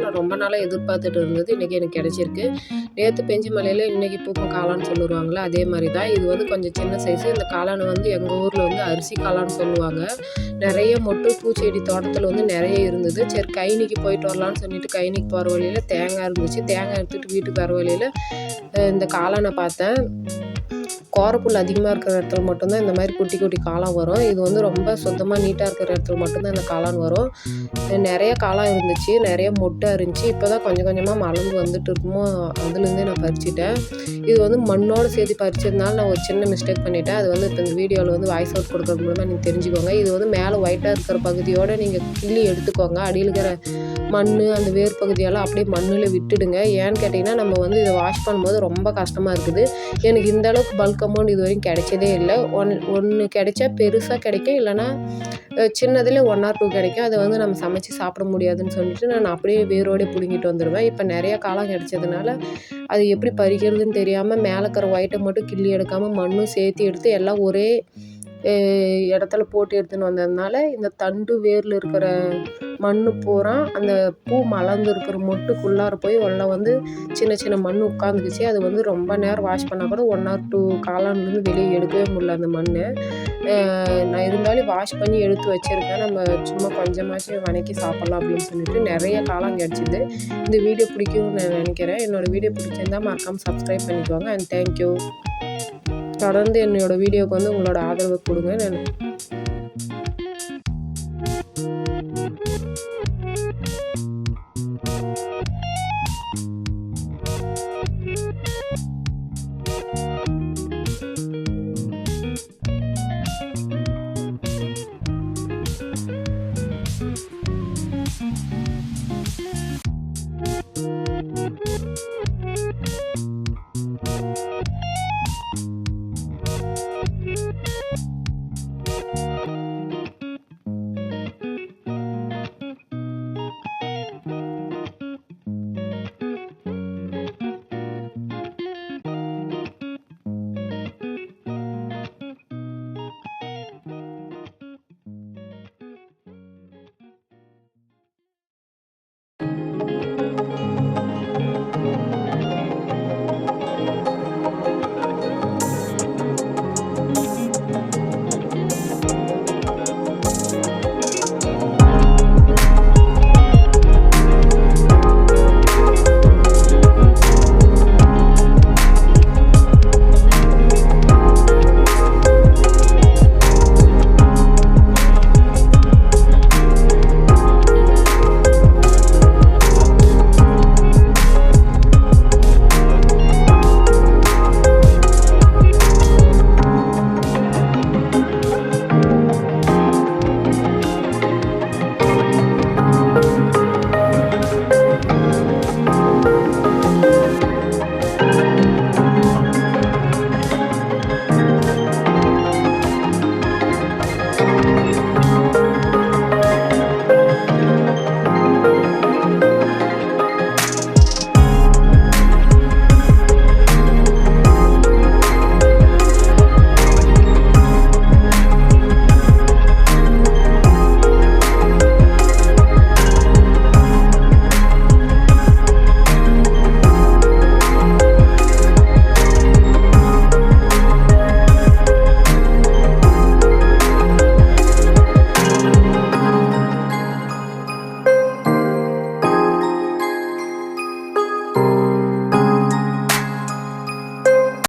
நான் ரொம்ப நாளாக எதிர்பார்த்துட்டு இருந்தது. இன்றைக்கி எனக்கு கிடச்சிருக்கு. நேற்று பெஞ்சு மலையில் இன்றைக்கி பூக்கும் காளான்னு சொல்லுவாங்களே அதே மாதிரி தான் இது வந்து கொஞ்சம் சின்ன சைஸு இந்த காளான் வந்து எங்கள் ஊரில் வந்து அரிசி காளான்னு சொல்லுவாங்க. நிறைய மொட்டு பூச்செடி தோட்டத்தில் வந்து நிறைய இருந்தது. சரி கைனிக்கு போயிட்டு வரலான்னு சொல்லிட்டு கைனிக்கு போகிற வழியில் தேங்காய் இருந்துச்சு. தேங்காய் எடுத்துகிட்டு வீட்டுக்கு வர வழியில் இந்த காளானை பார்த்தேன். கோரப்புல் அதிகமாக இருக்கிற இடத்துல மட்டும்தான் இந்த மாதிரி குட்டி குட்டி காளான் வரும். இது வந்து ரொம்ப சுத்தமாக நீட்டாக இருக்கிற இடத்துல மட்டும்தான் இந்த காளான் வரும். நிறைய காளான் இருந்துச்சு நிறைய மொட்டை இருந்துச்சு இப்போ தான் கொஞ்சம் கொஞ்சமாக மலர்ந்து வந்துட்டு இருக்குமோ அதுலேருந்தே நான் பறிச்சிட்டேன். இது வந்து மண்ணோடு சேர்த்து பறிச்சதுனால நான் ஒரு சின்ன மிஸ்டேக் பண்ணிட்டேன். அது வந்து இப்போ இந்த வீடியோவில் வந்து வாய்ஸ் அவுட் கொடுக்குறது மூலமாக நீங்கள் தெரிஞ்சுக்கோங்க. இது வந்து மேலே ஒயிட்டாக இருக்கிற பகுதியோடு நீங்கள் கிள்ளி எடுத்துக்கோங்க. அடியில் இருக்கிற மண் அந்த வேர் பகுதியெல்லாம் அப்படியே மண்ணில் விட்டுடுங்க. ஏன்னு கேட்டிங்கன்னா நம்ம வந்து இதை வாஷ் பண்ணும்போது ரொம்ப கஷ்டமாக இருக்குது. எனக்கு இந்த அளவுக்கு பல்க் அமௌண்ட் இது வரைக்கும் கிடைச்சதே இல்லை. ஒன் ஒன்று கிடைச்சா பெருசாக கிடைக்கும். இல்லைன்னா சின்னதில் ஒன் ஆர் டூ கிடைக்கும். அதை வந்து நம்ம சமைச்சு சாப்பிட முடியாதுன்னு சொல்லிட்டு நான் அப்படியே வேரோடே பிடுங்கிட்டு வந்துடுவேன் இப்போ நிறையா காலம் கிடைச்சதுனால அது எப்படி பறிக்கிறதுன்னு தெரியாமல் மேலே இருக்கிற ஒயிட்டை மட்டும் கிள்ளி எடுக்காமல் மண்ணும் சேர்த்து எடுத்து எல்லாம் ஒரே இடத்துல போட்டு எடுத்துன்னு வந்ததுனால இந்த தண்டு வேரில் இருக்கிற மண் பூரா அந்த பூ மலர்ந்து இருக்கிற மொட்டுக்குள்ளார போய் உள்ள வந்து சின்ன சின்ன மண் உட்காந்துக்குச்சு அது வந்து ரொம்ப நேரம் வாஷ் பண்ணால் கூட ஒன் ஆர் டூ காலான்லேருந்து வெளியே எடுக்கவே முடியல அந்த மண் நான் இருந்தாலும் வாஷ் பண்ணி எடுத்து வச்சுருக்கேன். நம்ம சும்மா கொஞ்சமாச்சும் வணக்கி சாப்பிட்லாம் அப்படின்னு சொல்லிட்டு நிறைய காளான் கிடச்சிது. இந்த வீடியோ பிடிக்கும்னு நான் நினைக்கிறேன். என்னோடய வீடியோ பிடிச்சிருந்தால் மறக்காமல் சப்ஸ்கிரைப் பண்ணிக்கோங்க அண்ட் தேங்க்யூ தொடர்ந்து என்னோடய வீடியோவுக்கு வந்து உங்களோட ஆதரவு கொடுங்க. நான்